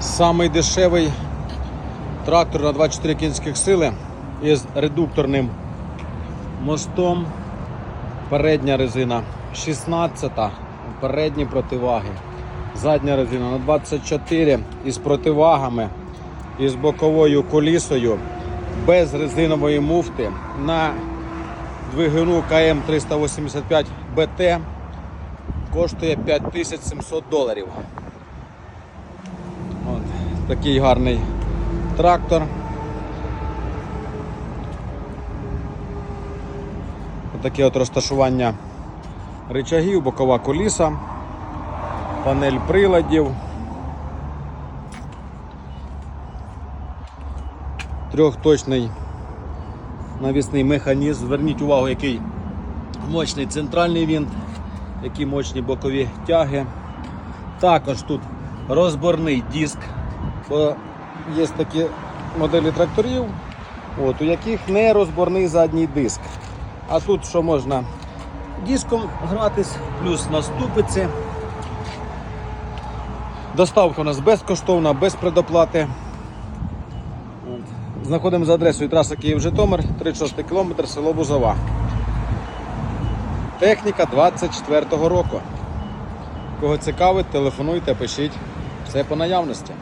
Самий дешевий трактор на 24 кінських сили із редукторним мостом. Передня резина 16, передні противаги. Задня резина на 24 із противагами, із боковою колісою, без резинової муфти на двигуну КМ 385 БТ коштує 5700 доларів. Такий гарний трактор. Таке от розташування рычагів, бокова коліса, панель приладів. Трьохточний навісний механізм. Зверніть увагу, який мощний центральний винт, які мощні бокові тяги. Також тут розборний диск, бо є такі моделі тракторів, от, у яких не розборний задній диск. А тут що можна диском гратись, плюс на ступиці. Доставка у нас безкоштовна, без предоплати. Знаходимо за адресою траса Київ-Житомир, 36 км, село Бузова. Техніка 24-го року. Кого цікавить, телефонуйте, пишіть. Все по наявності.